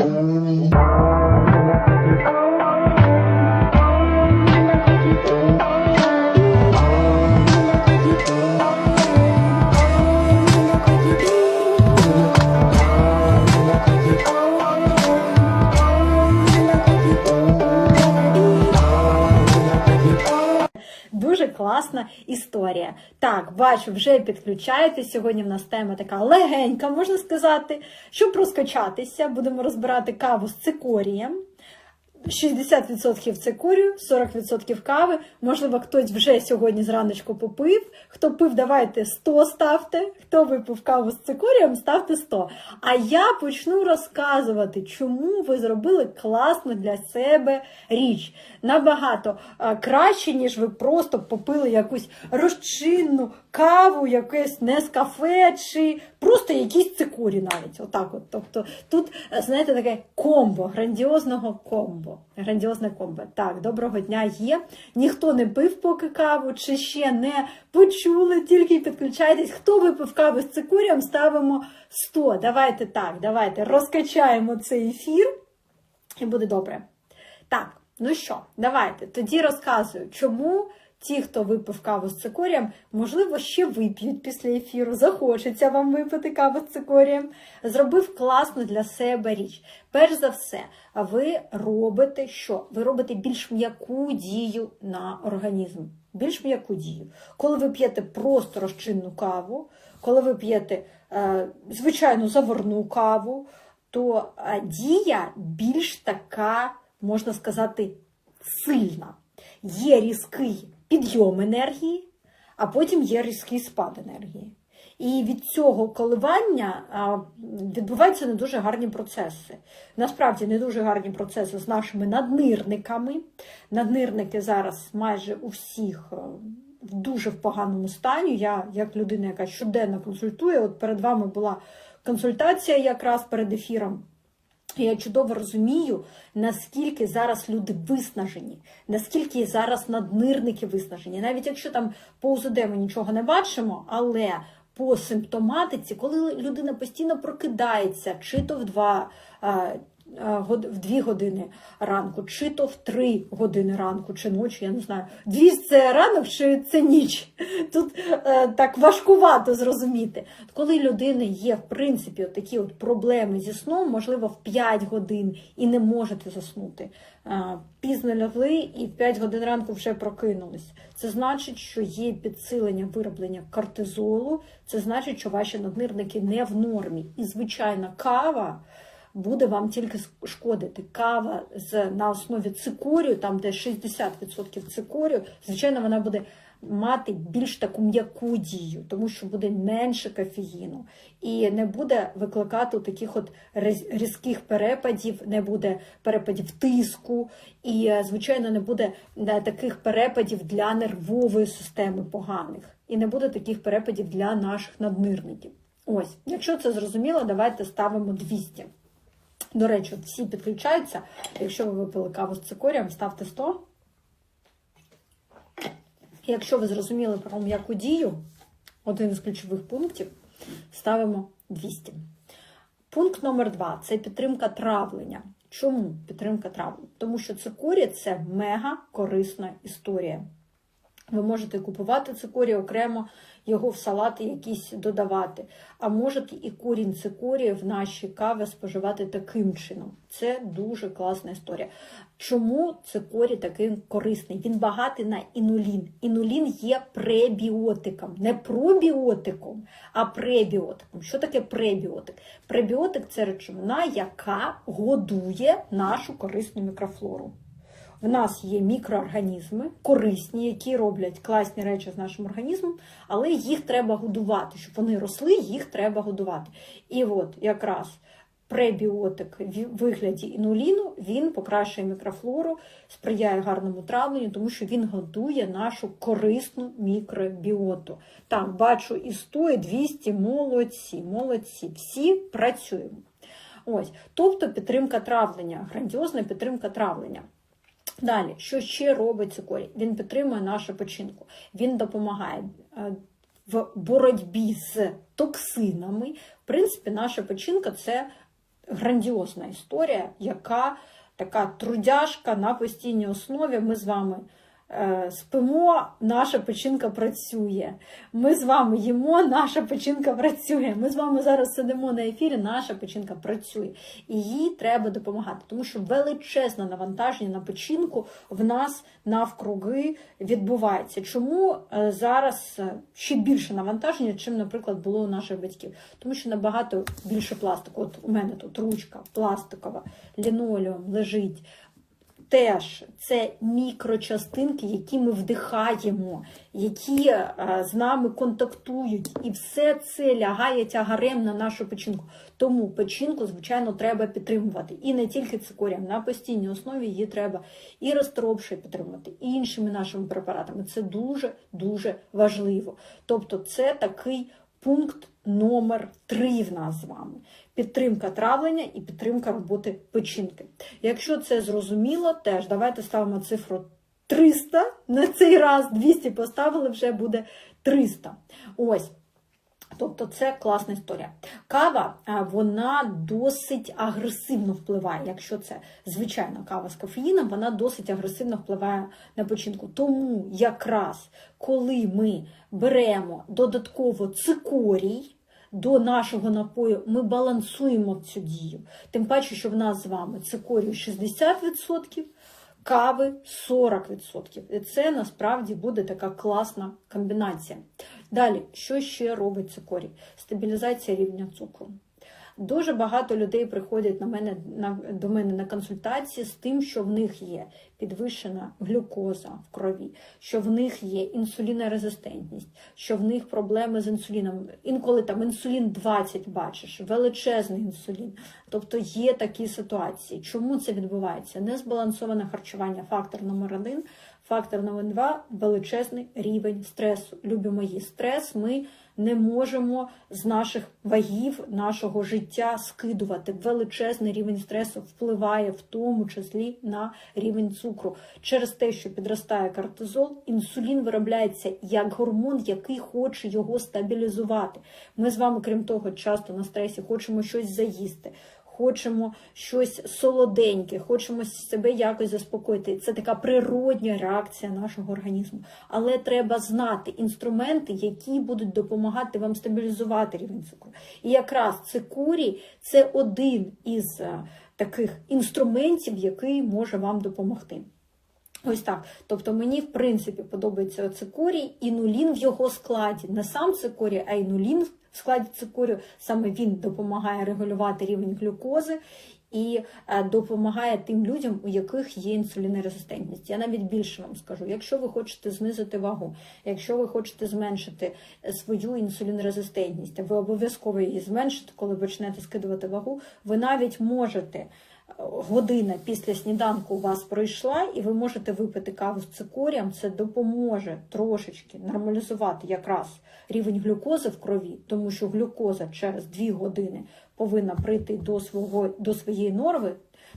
Дуже класна історія. Так, бачу, вже підключаєтесь. Сьогодні в нас тема така легенька, можна сказати. Щоб розкачатися, будемо розбирати каву з цикорієм. 60% цикорію, 40% кави. Можливо, хтось вже сьогодні зраночку попив. Хто пив, давайте 100 ставте. Хто випив каву з цикорієм, ставте 100. А я почну розказувати, чому ви зробили класну для себе річ. Набагато краще, ніж ви просто попили якусь розчинну каву, якесь нескафе чи просто якісь цикорі навіть. Отак от. Тобто тут, е, знаєте, таке комбо, грандіозного комбо. Грандіозне комбо. Так, доброго дня є. Ніхто не пив поки каву, чи ще не почули, тільки підключайтесь. Хто випив каву з цикорієм, ставимо 100. Давайте так, давайте розкачаємо цей ефір і буде добре. Так, ну що, давайте тоді розказую, чому ті, хто випив каву з цикорієм, можливо, ще вип'ють після ефіру, захочеться вам випити каву з цикорієм. Зробив класну для себе річ. Перш за все, ви робите що? Ви робите більш м'яку дію на організм. Більш м'яку дію. Коли ви п'єте просто розчинну каву, коли ви п'єте е, звичайну заварну каву, то е, дія більш така, можна сказати, сильна. Є різкий підйом енергії, а потім є різкий спад енергії. І від цього коливання відбуваються не дуже гарні процеси. Насправді не дуже гарні процеси з нашими наднирниками. Наднирники зараз майже у всіх е, в дуже в поганому стані. Я, як людина, яка щоденно консультує, от перед вами була консультація якраз перед ефіром. Я чудово розумію, наскільки зараз люди виснажені, наскільки зараз наднирники виснажені. Навіть якщо там по УЗД ми нічого не бачимо, але по симптоматиці, коли людина постійно прокидається, чи то в два. Е, в дві години ранку, чи то в три години ранку, чи ночі, я не знаю. Дві це ранок, чи це ніч. Тут е, так важкувато зрозуміти. Коли людини є, в принципі, от такі от проблеми зі сном, можливо, в 5 годин і не можете заснути. Е, пізно лягли і в 5 годин ранку вже прокинулись. Це значить, що є підсилення вироблення кортизолу, це значить, що ваші наднирники не в нормі. І звичайна кава буде вам тільки шкодити. Кава з, на основі цикорію, там де 60% цикорію, звичайно, вона буде мати більш таку м'яку дію, тому що буде менше кофеїну. І не буде викликати таких от різких перепадів, не буде перепадів тиску, і, звичайно, не буде е, таких перепадів для нервової системи поганих. І не буде таких перепадів для наших наднирників. Ось, якщо це зрозуміло, давайте ставимо 200. До речі, всі підключаються. Якщо ви випили каву з цикорієм, ставте 100. Якщо ви зрозуміли про м'яку дію, один з ключових пунктів, ставимо 200. Пункт номер 2 це підтримка травлення. Чому підтримка травлення? Тому що цикорій – це мега корисна історія. Ви можете купувати цикорій окремо, його в салати якісь додавати. А можете і корінь цикорія в наші кави споживати таким чином. Це дуже класна історія. Чому цикорій такий корисний? Він багатий на інулін. Інулін є пребіотиком, не пробіотиком, а пребіотиком. Що таке пребіотик? Пребіотик це речовина, яка годує нашу корисну мікрофлору. В нас є мікроорганізми, корисні, які роблять класні речі з нашим організмом, але їх треба годувати. Щоб вони росли, їх треба годувати. І от якраз пребіотик в вигляді інуліну він покращує мікрофлору, сприяє гарному травленню, тому що він годує нашу корисну мікробіоту. Так, бачу і 100, і 200, молодці, молодці, всі працюємо. Ось, Тобто підтримка травлення, грандіозна підтримка травлення. Далі, що ще робить цикорій? Він підтримує нашу печінку, він допомагає е, в боротьбі з токсинами. В принципі, наша печінка це грандіозна історія, яка така трудяжка на постійній основі. Ми з вами спимо, наша печінка працює. Ми з вами їмо, наша печінка працює. Ми з вами зараз сидимо на ефірі, наша печінка працює. І їй треба допомагати, тому що величезне навантаження на печінку в нас навкруги відбувається. Чому е, зараз е, ще більше навантаження, чим, наприклад, було у наших батьків? Тому що набагато більше пластику. От у мене тут ручка пластикова, лінолеум лежить. Теж це мікрочастинки, які ми вдихаємо, які е, з нами контактують, і все це лягає тягарем на нашу печінку. Тому печінку, звичайно, треба підтримувати. І не тільки цикоріям, на постійній основі її треба і розтропше підтримувати, і іншими нашими препаратами. Це дуже дуже важливо. Тобто, це такий пункт номер три в нас з вами. Підтримка травлення і підтримка роботи печінки. Якщо це зрозуміло, теж давайте ставимо цифру 300. На цей раз 200 поставили, вже буде 300. Ось. Тобто це класна історія. Кава вона досить агресивно впливає. Якщо це звичайна кава з кофеїном, вона досить агресивно впливає на печінку. Тому якраз коли ми беремо додатково цикорій, до нашого напою ми балансуємо цю дію. Тим паче, що в нас з вами цикорію 60%, кави 40%. І це насправді буде така класна комбінація. Далі, що ще робить цикорій? Стабілізація рівня цукру. Дуже багато людей приходять на мене на до мене на консультації з тим, що в них є підвищена глюкоза в крові, що в них є інсулінорезистентність, що в них проблеми з інсуліном. Інколи там інсулін 20 бачиш, величезний інсулін. Тобто є такі ситуації. Чому це відбувається? Незбалансоване харчування, фактор номер один. Фактор номер два величезний рівень стресу. Любі мої стрес ми не можемо з наших вагів, нашого життя скидувати. Величезний рівень стресу впливає в тому числі на рівень цукру. Через те, що підростає кортизол, інсулін виробляється як гормон, який хоче його стабілізувати. Ми з вами, крім того, часто на стресі хочемо щось заїсти хочемо щось солоденьке, хочемо себе якось заспокоїти. Це така природня реакція нашого організму. Але треба знати інструменти, які будуть допомагати вам стабілізувати рівень цукру. І якраз цикурій – це один із е, таких інструментів, який може вам допомогти. Ось так. Тобто мені, в принципі, подобається цикорій, і нулін в його складі. Не сам цикорій, а й нулін в складі цикорію. Саме він допомагає регулювати рівень глюкози і е, допомагає тим людям, у яких є інсулінорезистентність. Я навіть більше вам скажу: якщо ви хочете знизити вагу, якщо ви хочете зменшити е, свою інсулінорезистентність, ви обов'язково її зменшите, коли почнете скидувати вагу, ви навіть можете година після сніданку у вас пройшла, і ви можете випити каву з цикорієм, це допоможе трошечки нормалізувати якраз рівень глюкози в крові, тому що глюкоза через 2 години повинна прийти до свого, до своєї норми.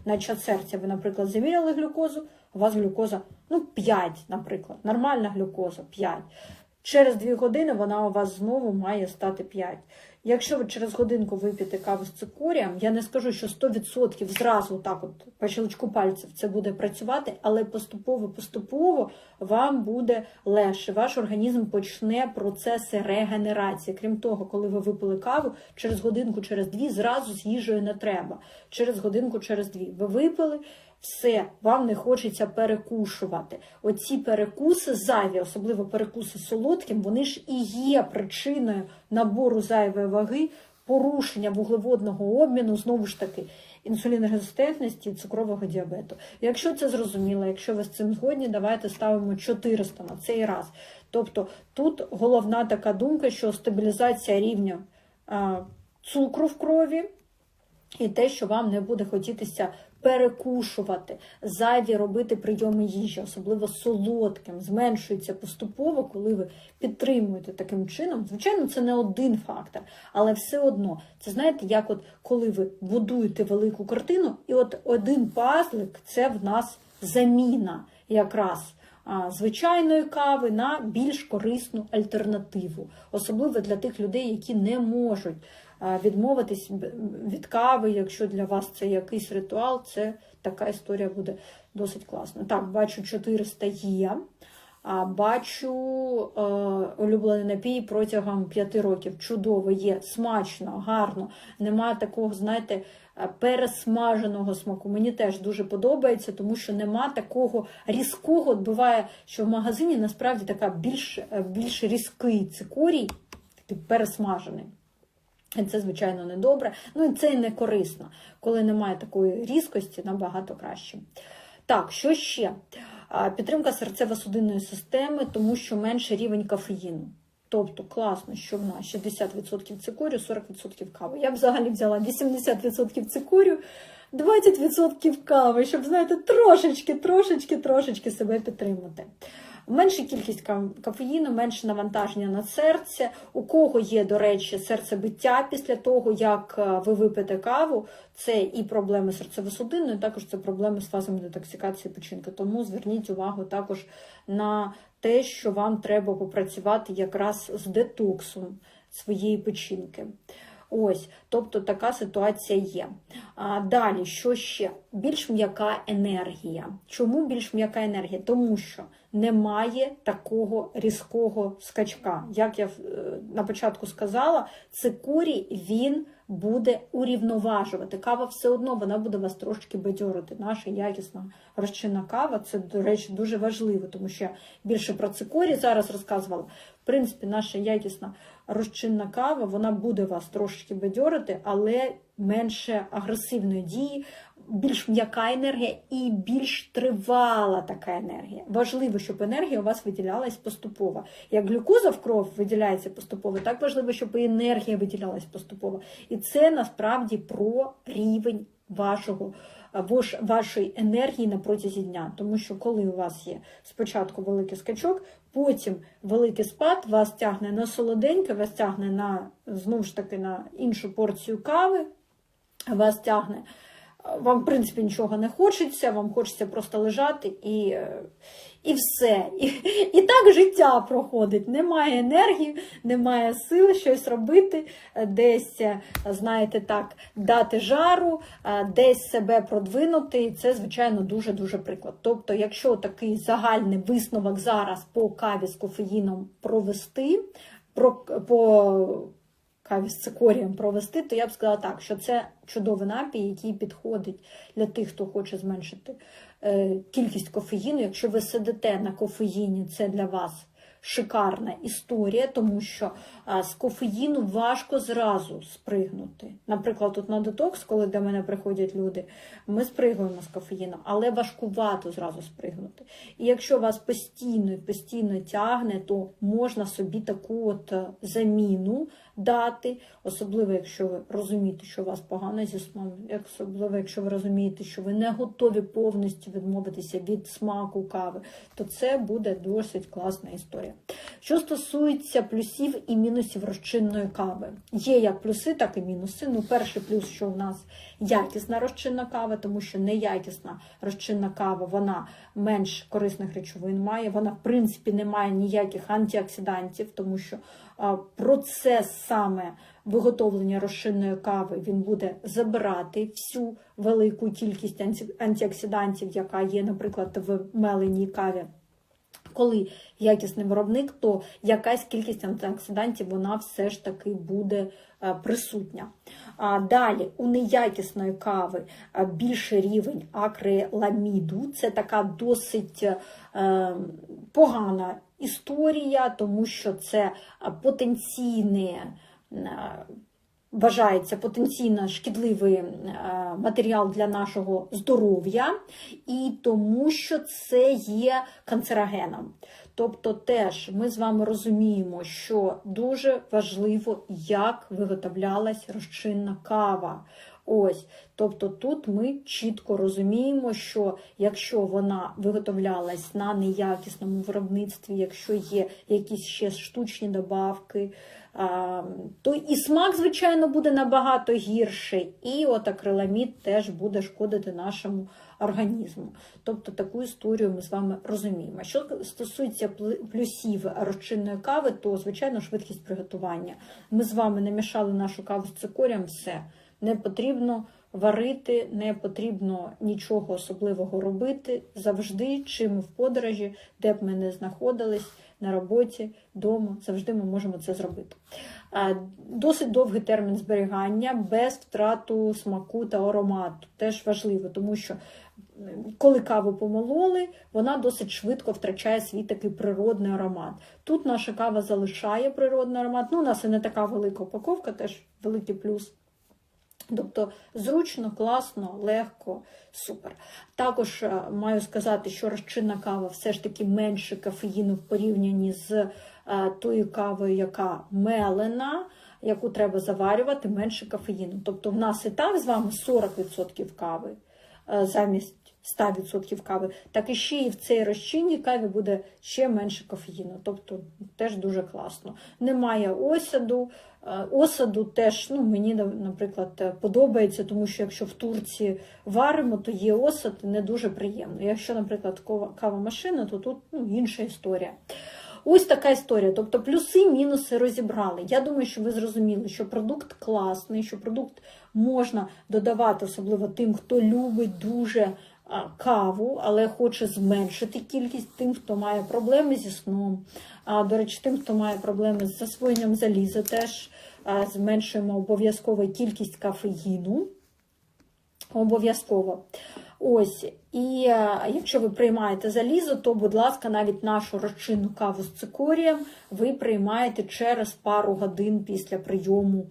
На час серця ви, наприклад, заміряли глюкозу, у вас глюкоза ну, 5, наприклад, нормальна глюкоза 5. Через 2 години вона у вас знову має стати 5. Якщо ви через годинку вип'єте каву з цикорієм, я не скажу, що 100% зразу так от по щелчку пальців це буде працювати, але поступово-поступово вам буде легше. Ваш організм почне процеси регенерації. Крім того, коли ви випили каву, через годинку, через дві, зразу з їжею не треба. Через годинку, через дві. Ви випили все, вам не хочеться перекушувати. Оці перекуси зайві, особливо перекуси солодким, вони ж і є причиною набору зайвої ваги, порушення вуглеводного обміну, знову ж таки, інсулінорезистентності і цукрового діабету. Якщо це зрозуміло, якщо ви з цим згодні, давайте ставимо 400 на цей раз. Тобто тут головна така думка, що стабілізація рівня цукру в крові. І те, що вам не буде хотітися перекушувати, зайві робити прийоми їжі, особливо солодким, зменшується поступово, коли ви підтримуєте таким чином. Звичайно, це не один фактор, але все одно, це знаєте, як от коли ви будуєте велику картину, і от один пазлик це в нас заміна якраз. Звичайної кави на більш корисну альтернативу, особливо для тих людей, які не можуть відмовитись від кави, якщо для вас це якийсь ритуал, це така історія буде досить класна. Так, бачу 400 є. А бачу е, улюблений напій протягом 5 років. Чудово є, смачно, гарно. Немає такого, знаєте, е, пересмаженого смаку. Мені теж дуже подобається, тому що нема такого різкого. От Буває, що в магазині насправді така більш е, більш різкий цикорій, пересмажений. Це, звичайно, не добре. Ну і це і не корисно. Коли немає такої різкості, набагато краще. Так, що ще? Підтримка серцево-судинної системи, тому що менше рівень кофеїну. Тобто класно, що в нас 60% цикорію, 40% кави. Я б взагалі взяла 80% цикорію, 20% кави, щоб, знаєте, трошечки, трошечки, трошечки себе підтримати. Менша кількість кофеїну, менше навантаження на серце. У кого є, до речі, серцебиття після того, як е, ви випите каву, це і проблеми серцево-судинної, також це проблеми з фазами детоксикації печінки. Тому зверніть увагу також на те, що вам треба попрацювати якраз з детоксом своєї печінки. Ось, тобто така ситуація є. А, Далі, що ще? Більш м'яка енергія. Чому більш м'яка енергія? Тому що немає такого різкого скачка. Як я е, на початку сказала, цикурій він буде урівноважувати. Кава все одно вона буде вас трошки бадьорити. Наша якісна розчинна кава це, до речі, дуже важливо, тому що я більше про цикорій зараз розказувала. В принципі, наша якісна розчинна кава вона буде вас трошки бадьорити, але менше агресивної дії більш м'яка енергія і більш тривала така енергія. Важливо, щоб енергія у вас виділялась поступово. Як глюкоза в кров виділяється поступово, так важливо, щоб і енергія виділялась поступово. І це насправді про рівень вашого. Вашої енергії на протязі дня, тому що коли у вас є спочатку великий скачок, потім великий спад, вас тягне на солоденьке, вас тягне на знову ж таки на іншу порцію кави, вас тягне вам, в принципі, нічого не хочеться, вам хочеться просто лежати і і все. І, і так життя проходить. Немає енергії, немає сил щось робити, десь, е, знаєте, так, дати жару, е, десь себе продвинути. І це, звичайно, дуже-дуже приклад. Тобто, якщо такий загальний висновок зараз по каві з кофеїном провести, про, по каві з цикорієм провести, то я б сказала так, що це чудовий напій, який підходить для тих, хто хоче зменшити е, кількість кофеїну. Якщо ви сидите на кофеїні, це для вас шикарна історія, тому що з кофеїну важко зразу спригнути. Наприклад, тут на детокс, коли до мене приходять люди, ми спригуємо з кофеїну, але важкувато зразу спригнути. І якщо вас постійно і постійно тягне, то можна собі таку от е, заміну дати, особливо, якщо ви розумієте, що у вас погано зі сном, особливо, якщо ви розумієте, що ви не готові повністю відмовитися від смаку кави, то це буде досить класна історія. Що стосується плюсів і мінусів розчинної кави, є як плюси, так і мінуси. Ну, перший плюс, що у нас якісна розчинна кава, тому що неякісна розчинна кава, вона менш корисних речовин має, вона, в принципі, не має ніяких антиоксидантів, тому що процес саме виготовлення розчинної кави він буде забирати всю велику кількість антиоксидантів, яка є, наприклад, в меленій каві. Коли якісний виробник, то якась кількість антиоксидантів вона все ж таки буде е, присутня. А Далі у неякісної кави більший рівень акриламіду. Це така досить е, погана історія, тому що це потенційне. Вважається потенційно шкідливий матеріал для нашого здоров'я, і тому що це є канцерогеном. Тобто, теж ми з вами розуміємо, що дуже важливо, як виготовлялась розчинна кава. Ось, Тобто тут ми чітко розуміємо, що якщо вона виготовлялась на неякісному виробництві, якщо є якісь ще штучні добавки, то і смак, звичайно, буде набагато гірший, і от акриламід теж буде шкодити нашому організму. Тобто таку історію ми з вами розуміємо. Що стосується плюсів розчинної кави, то, звичайно, швидкість приготування. Ми з вами намішали нашу каву з цикорієм, все. Не потрібно варити, не потрібно нічого особливого робити. Завжди, чим в подорожі, де б ми не знаходились, на роботі, вдома, завжди ми можемо це зробити. Досить довгий термін зберігання без втрату смаку та аромату. Теж важливо, тому що коли каву помололи, вона досить швидко втрачає свій такий природний аромат. Тут наша кава залишає природний аромат. Ну, у нас і не така велика упаковка, теж великий плюс. Тобто зручно, класно, легко, супер. Також е, маю сказати, що розчинна кава все ж таки менше кофеїну в порівнянні з е, тою кавою, яка мелена, яку треба заварювати, менше кофеїну. Тобто в нас і так з вами 40% кави е, замість 100% кави, так і ще і в цій розчинній каві буде ще менше кофеїну. Тобто теж дуже класно. Немає осаду. Е, осаду теж ну, мені, наприклад, подобається, тому що якщо в Турції варимо, то є осад не дуже приємно. Якщо, наприклад, кава машина, то тут ну, інша історія. Ось така історія. Тобто плюси, мінуси розібрали. Я думаю, що ви зрозуміли, що продукт класний, що продукт можна додавати, особливо тим, хто любить дуже каву, але хоче зменшити кількість тим, хто має проблеми зі сном. А, До речі, тим, хто має проблеми з засвоєнням заліза, теж зменшуємо обов'язково кількість кофеїну. Обов'язково. Ось, і якщо ви приймаєте залізо, то, будь ласка, навіть нашу розчинну каву з цикорієм ви приймаєте через пару годин після прийому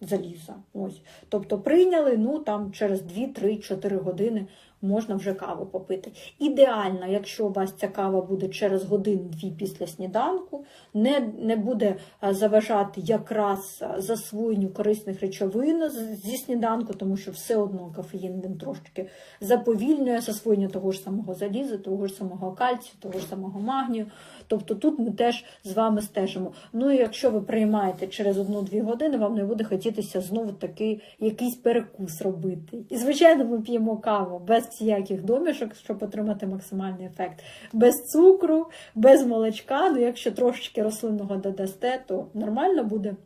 заліза. Ось. Тобто прийняли, ну там через 2-3-4 години можна вже каву попити. Ідеально, якщо у вас ця кава буде через годину-дві після сніданку, не не буде заважати якраз засвоєнню корисних речовин зі сніданку, тому що все одно кофеїн він трошки заповільнює засвоєння того ж самого заліза, того ж самого кальцію, того ж самого магнію. Тобто тут ми теж з вами стежимо. Ну і якщо ви приймаєте через одну-дві години, вам не буде хотітися знову такий якийсь перекус робити. І, звичайно, ми п'ємо каву без всяких домішок, щоб отримати максимальний ефект. Без цукру, без молочка. Ну, якщо трошечки рослинного додасте, то нормально буде.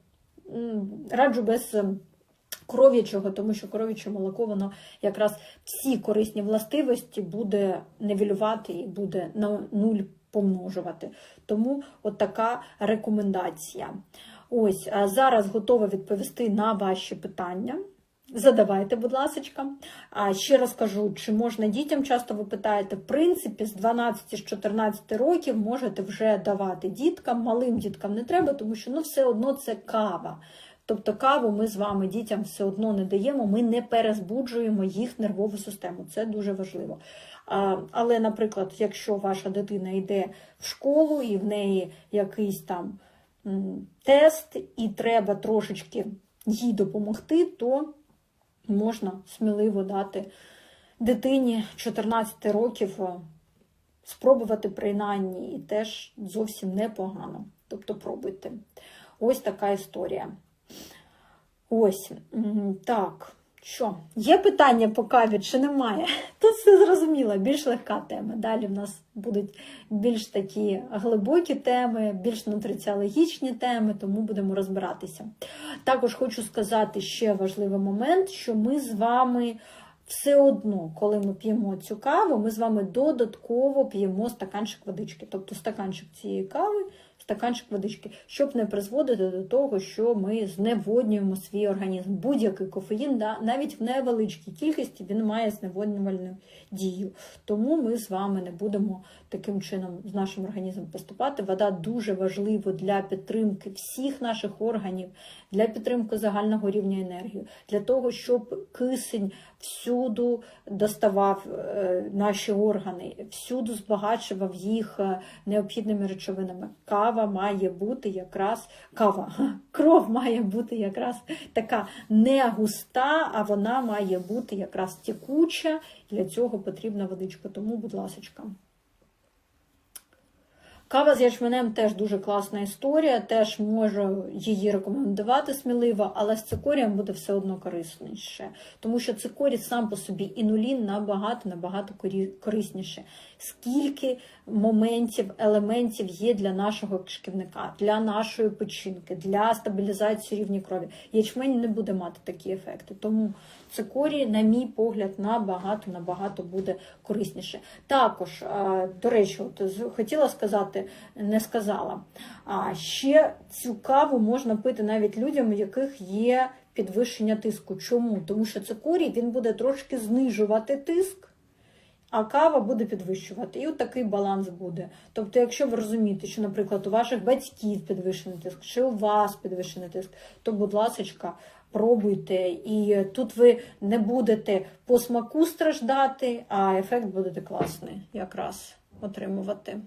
Раджу без. Ем, кров'ячого, тому що коров'яче молоко, воно якраз всі корисні властивості буде невілювати і буде на нуль помножувати. Тому от така рекомендація. Ось, зараз готова відповісти на ваші питання. Задавайте, будь ласка. А Ще раз кажу, чи можна дітям, часто ви питаєте, в принципі, з 12-14 років можете вже давати діткам, малим діткам не треба, тому що ну, все одно це кава. Тобто каву ми з вами дітям все одно не даємо, ми не перезбуджуємо їх нервову систему. Це дуже важливо. Але, наприклад, якщо ваша дитина йде в школу і в неї якийсь там тест, і треба трошечки їй допомогти, то можна сміливо дати дитині 14 років спробувати принаймні і теж зовсім непогано. Тобто пробуйте. Ось така історія. Ось так. Що? Є питання по каві чи немає? Тут все зрозуміло, більш легка тема. Далі в нас будуть більш такі глибокі теми, більш нутриціологічні теми, тому будемо розбиратися. Також хочу сказати ще важливий момент, що ми з вами все одно, коли ми п'ємо цю каву, ми з вами додатково п'ємо стаканчик водички. Тобто стаканчик цієї кави стаканчик водички, щоб не призводити до того, що ми зневоднюємо свій організм. Будь-який кофеїн, навіть в невеличкій кількості він має зневоднювальну дію. Тому ми з вами не будемо таким чином з нашим організмом поступати. Вода дуже важлива для підтримки всіх наших органів, для підтримки загального рівня енергії, для того, щоб кисень всюду доставав е, наші органи, всюду збагачував їх е, необхідними речовинами. Кава має бути якраз кава, кров має бути якраз така не густа, а вона має бути якраз текуча. Для цього потрібна водичка. Тому, будь ласка. Кава з ячменем теж дуже класна історія, теж можу її рекомендувати сміливо, але з цикорієм буде все одно корисніше. Тому що цикорій сам по собі інулін набагато набагато корисніше. Скільки моментів, елементів є для нашого кишківника, для нашої печінки, для стабілізації рівні крові. Ячмень не буде мати такі ефекти. Тому цикорій, на мій погляд, набагато набагато буде корисніше. Також, до речі, от хотіла сказати, не сказала. А ще цю каву можна пити навіть людям, у яких є підвищення тиску. Чому? Тому що цикорій він буде трошки знижувати тиск. А кава буде підвищувати. І от такий баланс буде. Тобто, якщо ви розумієте, що, наприклад, у ваших батьків підвищений тиск, чи у вас підвищений тиск, то, будь ласка, пробуйте. І тут ви не будете по смаку страждати, а ефект буде класний якраз отримувати.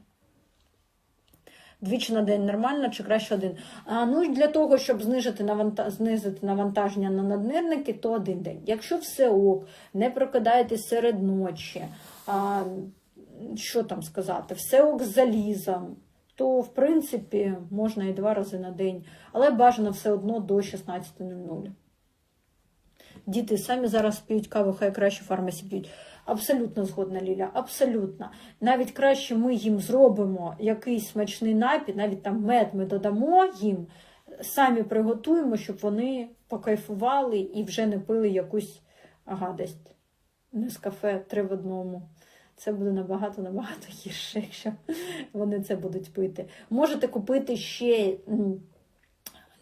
Двічі на день нормально чи краще один. А, Ну Для того, щоб знижити наванта... знизити навантаження на наднирники, то один день. Якщо все ок, не прокидаєтесь серед ночі, а, що там сказати, все ок залізом, то в принципі можна і два рази на день, але бажано все одно до 16.00. Діти самі зараз п'ють каву, хай краще фармасі п'ють. Абсолютно згодна Ліля, абсолютно. Навіть краще ми їм зробимо якийсь смачний напій, навіть там мед ми додамо їм, самі приготуємо, щоб вони покайфували і вже не пили якусь гадость. Не з кафе три в одному. Це буде набагато-набагато гірше, якщо вони це будуть пити. Можете купити ще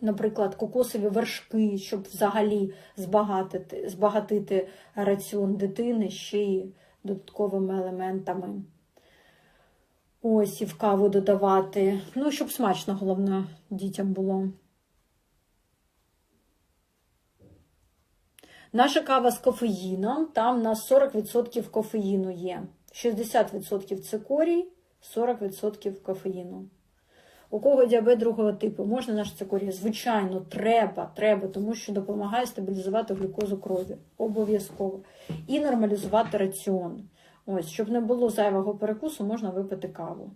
наприклад, кокосові вершки, щоб взагалі збагатити, збагатити раціон дитини ще й додатковими елементами. Ось і в каву додавати. Ну, щоб смачно, головне, дітям було. Наша кава з кофеїном, там у нас 40% кофеїну є. 60% цикорій, 40% кофеїну. У кого діабет другого типу, можна наш цикорій? Звичайно, треба, треба, тому що допомагає стабілізувати глюкозу крові. Обов'язково. І нормалізувати раціон. Ось, щоб не було зайвого перекусу, можна випити каву.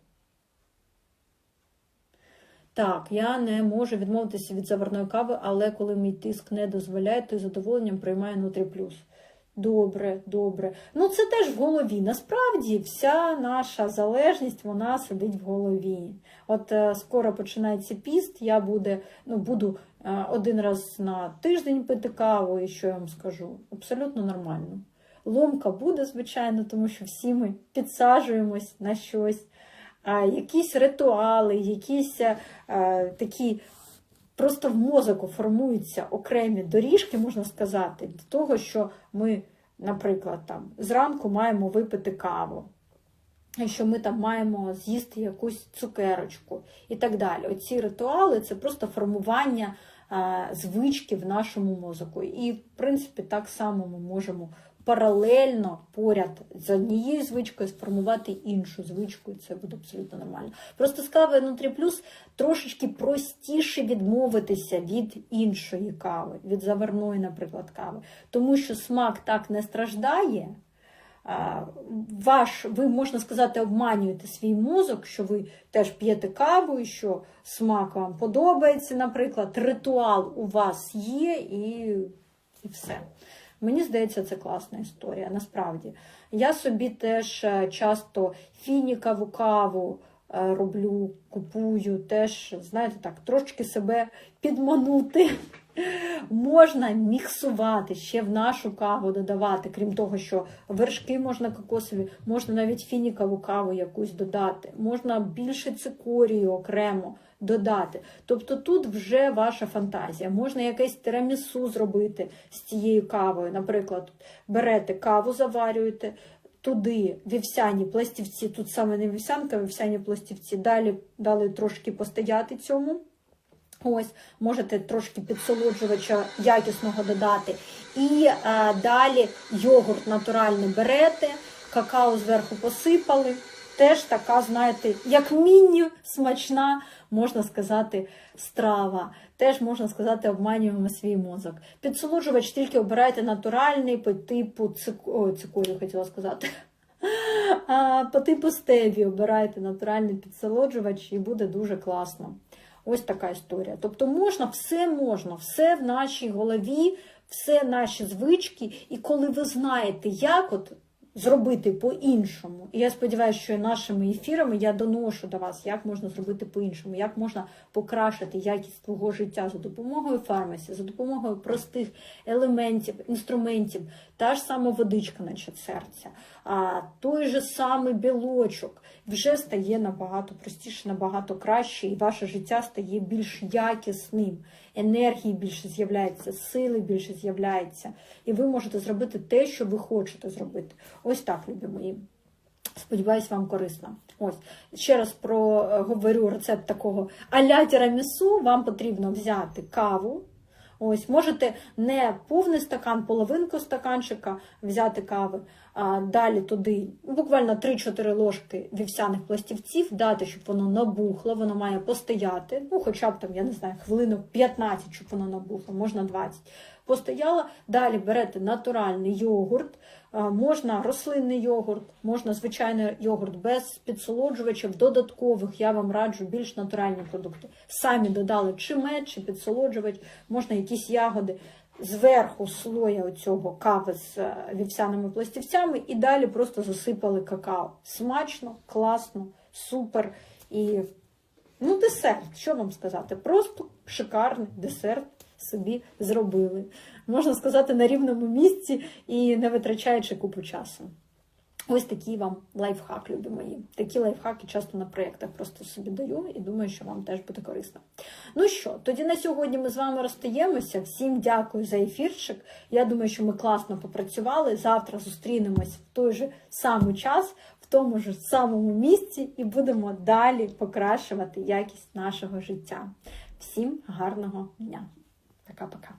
Так, я не можу відмовитися від заварної кави, але коли мій тиск не дозволяє, то з задоволенням приймаю Нутрі Плюс. Добре, добре. Ну, це теж в голові. Насправді, вся наша залежність вона сидить в голові. От е, скоро починається піст, я буде, ну, буду е, один раз на тиждень пити каву, і що я вам скажу? Абсолютно нормально. Ломка буде, звичайно, тому що всі ми підсаджуємось на щось. Якісь ритуали, якісь е, такі. Просто в мозоку формуються окремі доріжки, можна сказати, для того, що ми, наприклад, там зранку маємо випити каву що ми там маємо з'їсти якусь цукерочку і так далі. Оці ритуали це просто формування звички в нашому мозку. І, в принципі, так само ми можемо паралельно поряд з однією звичкою сформувати іншу звичку, і це буде абсолютно нормально. Просто з кави Нутрі Плюс трошечки простіше відмовитися від іншої кави, від заварної, наприклад, кави, тому що смак так не страждає ваш, ви, можна сказати, обманюєте свій мозок, що ви теж п'єте каву, і що смак вам подобається, наприклад, ритуал у вас є, і, і все. Мені здається, це класна історія. Насправді. Я собі теж е, часто фінікаву каву е, роблю, купую, теж, знаєте, так, трошки себе підманути. Можна міксувати ще в нашу каву додавати, крім того, що вершки можна кокосові, можна навіть фінікову каву якусь додати, можна більше цикорію окремо додати. Тобто тут вже ваша фантазія. Можна якесь тирамісу зробити з цією кавою. Наприклад, берете каву, заварюєте. Туди вівсяні пластівці, тут саме не вівсянка, вівсяні пластівці. Далі дали трошки постояти цьому. Ось, можете трошки підсолоджувача якісного додати. І а, далі йогурт натуральний берете, какао зверху посипали. Теж така, знаєте, як міні смачна, можна сказати, страва. Теж, можна сказати, обманюємо свій мозок. Підсолоджувач тільки обирайте натуральний по типу цикорію, хотіла сказати. По типу стеві обирайте натуральний підсолоджувач і буде дуже класно. Ось така історія. Тобто можна, все можна, все в нашій голові, все наші звички. І коли ви знаєте, як от зробити по-іншому. І я сподіваюся, що нашими ефірами я доношу до вас, як можна зробити по-іншому, як можна покращити якість твого життя за допомогою фармасі, за допомогою простих елементів, інструментів, та ж сама водичка, наче серця, а той же самий білочок вже стає набагато простіше, набагато краще, і ваше життя стає більш якісним. Енергії більше з'являється, сили більше з'являється, і ви можете зробити те, що ви хочете зробити. Ось так, любі мої. Сподіваюсь, вам корисно. Ось ще раз проговорю рецепт такого аля тірамісу. Вам потрібно взяти каву. Ось, можете не повний стакан, половинку стаканчика взяти кави, а далі туди буквально 3-4 ложки вівсяних пластівців, дати, щоб воно набухло, воно має постояти, ну хоча б там, я не знаю, хвилинок 15, щоб воно набухло, можна 20. Постояло, далі берете натуральний йогурт, можна рослинний йогурт, можна звичайний йогурт без підсолоджувачів, додаткових, я вам раджу більш натуральні продукти. Самі додали чи мед, чи підсолоджувач, можна якісь ягоди. Зверху слоя оцього кави з е, вівсяними пластівцями, і далі просто засипали какао. Смачно, класно, супер. І ну, десерт, що вам сказати? Просто шикарний десерт собі зробили. Можна сказати, на рівному місці і не витрачаючи купу часу. Ось такий вам лайфхак, любі мої. Такі лайфхаки часто на проєктах просто собі даю і думаю, що вам теж буде корисно. Ну що, тоді на сьогодні ми з вами розстаємося. Всім дякую за ефірчик. Я думаю, що ми класно попрацювали. Завтра зустрінемось в той же самий час, в тому ж самому місці, і будемо далі покращувати якість нашого життя. Всім гарного дня! Пока-пока.